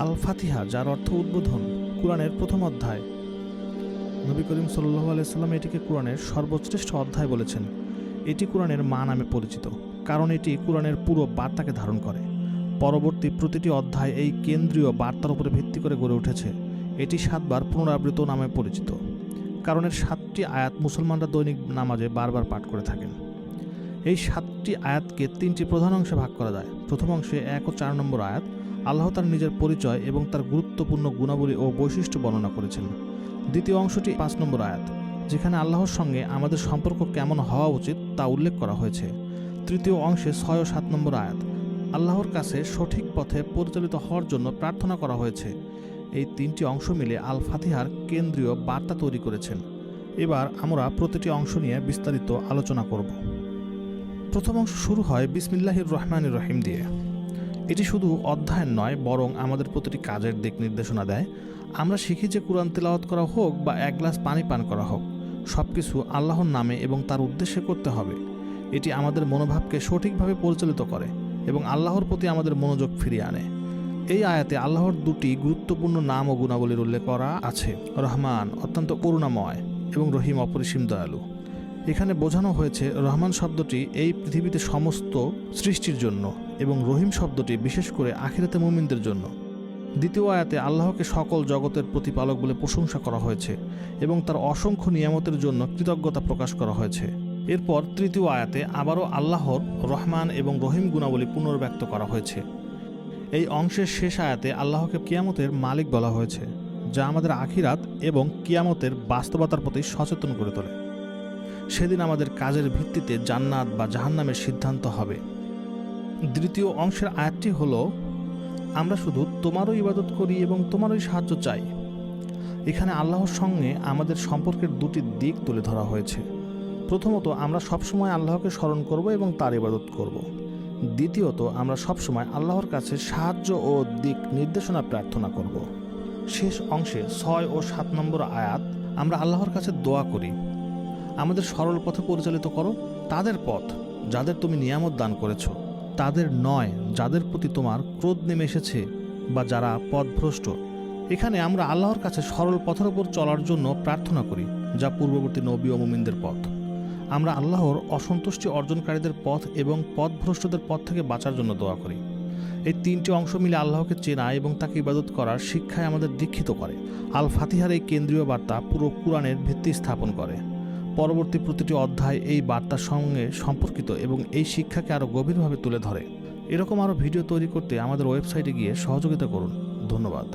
আল ফাতিহা যার অর্থ উদ্বোধন, কোরআনের প্রথম অধ্যায়। নবী করিম সাল্লাহ আলাইসাল্লাম এটিকে কোরআনের সর্বশ্রেষ্ঠ অধ্যায় বলেছেন। এটি কোরআনের মা নামে পরিচিত, কারণ এটি কোরআনের পুরো বার্তাকে ধারণ করে। পরবর্তী প্রতিটি অধ্যায় এই কেন্দ্রীয় বার্তার উপরে ভিত্তি করে গড়ে উঠেছে। এটি সাতবার পুনরাবৃত নামে পরিচিত, কারণ এর সাতটি আয়াত মুসলমানরা দৈনিক নামাজে বারবার পাঠ করে থাকেন। এই সাতটি আয়াতকে তিনটি প্রধান অংশে ভাগ করা যায়। প্রথম অংশে এক ও চার নম্বর আয়াত আল্লাহ তার নিজের পরিচয় এবং তার গুরুত্বপূর্ণ গুণাবলী ও বৈশিষ্ট্য বর্ণনা করেছেন। দ্বিতীয় অংশটি পাঁচ নম্বর আয়াত, যেখানে আল্লাহর সঙ্গে আমাদের সম্পর্ক কেমন হওয়া উচিত তা উল্লেখ করা হয়েছে। তৃতীয় অংশে ছয় ও সাত নম্বর আয়াত, আল্লাহর কাছে সঠিক পথে পরিচালিত হওয়ার জন্য প্রার্থনা করা হয়েছে। এই তিনটি অংশ মিলে আল ফাতিহার কেন্দ্রীয় বার্তা তৈরি করেছেন। এবার আমরা প্রতিটি অংশ নিয়ে বিস্তারিত আলোচনা করব। প্রথম অংশ শুরু হয় বিসমিল্লাহির রহমান রহিম দিয়ে। এটি শুধু অধ্যায়ন নয়, বরং আমাদের প্রতিটি কাজের দিক নির্দেশনা দেয়। আমরা শিখি যে কোরআন তেলাওয়াত করা হোক বা এক গ্লাস পানি পান করা হোক সব কিছু আল্লাহর নামে এবং তার উদ্দেশ্যে করতে হবে। এটি আমাদের মনোভাবকে সঠিকভাবে পরিচালিত করে এবং আল্লাহর প্রতি আমাদের মনোযোগ ফিরিয়ে আনে। এই আয়াতে আল্লাহর দুটি গুরুত্বপূর্ণ নাম ও গুণাবলীর উল্লেখ করা আছে। রহমান, অত্যন্ত করুণাময় এবং রহিম অপরিসীম দয়ালু। এখানে বোঝানো হয়েছে রহমান শব্দটি এই পৃথিবীতে সমস্ত সৃষ্টির জন্য এবং রহিম শব্দটি বিশেষ করে আখিরাতে মুমিনদের জন্য। দ্বিতীয় আয়াতে আল্লাহকে সকল জগতের প্রতিপালক বলে প্রশংসা করা হয়েছে এবং তার অসংখ্য নিয়ামতের জন্য কৃতজ্ঞতা প্রকাশ করা হয়েছে। এরপর তৃতীয় আয়াতে আবারও আল্লাহর রহমান এবং রহিম গুণাবলী পুনর্ব্যক্ত করা হয়েছে। এই অংশের শেষ আয়াতে আল্লাহকে কিয়ামতের মালিক বলা হয়েছে, যা আমাদের আখিরাত এবং কিয়ামতের বাস্তবতার প্রতি সচেতন করে তোলে। সেদিন আমাদের কাজের ভিত্তিতে জান্নাত বা জাহান্নামের সিদ্ধান্ত হবে দ্বিতীয় অংশের আয়াতটি হলো, আমরা শুধু তোমারও ইবাদত করি এবং তোমারই সাহায্য চাই এখানে আল্লাহর সঙ্গে আমাদের সম্পর্কের দুটি দিক তুলে ধরা হয়েছে প্রথমত, আমরা সবসময় আল্লাহকে স্মরণ করব এবং তার ইবাদত করব। দ্বিতীয়ত, আমরা সবসময় আল্লাহর কাছে সাহায্য ও দিক নির্দেশনা প্রার্থনা করব। শেষ অংশে ছয় ও সাত নম্বর আয়াত, আমরা আল্লাহর কাছে দোয়া করি আমাদের সরল পথে পরিচালিত করো। তাদের পথ যাদের তুমি নিয়ামত দান করেছ, তাদের নয় যাদের প্রতি তোমার ক্রোধ নেমে এসেছে বা যারা পথভ্রষ্ট। এখানে আমরা আল্লাহর কাছে সরল পথের ওপর চলার জন্য প্রার্থনা করি, যা পূর্ববর্তী নবী ও মুমিনদের পথ। আমরা আল্লাহর অসন্তুষ্টি অর্জনকারীদের পথ এবং পথভ্রষ্টদের পথ থেকে বাঁচার জন্য দোয়া করি। এই তিনটি অংশ মিলে আল্লাহকে চেনা এবং তাকে ইবাদত করার শিক্ষায় আমাদের দীক্ষিত করে। আল ফাতিহার এই কেন্দ্রীয় বার্তা পুরো কোরআনের ভিত্তি স্থাপন করে। পরবর্তী প্রতিটি অধ্যায় এই বার্তার সঙ্গে সম্পর্কিত এবং এই শিক্ষাকে আরও গভীরভাবে তুলে ধরে। এরকম আরও ভিডিও তৈরি করতে আমাদের ওয়েবসাইটে গিয়ে সহযোগিতা করুন। ধন্যবাদ।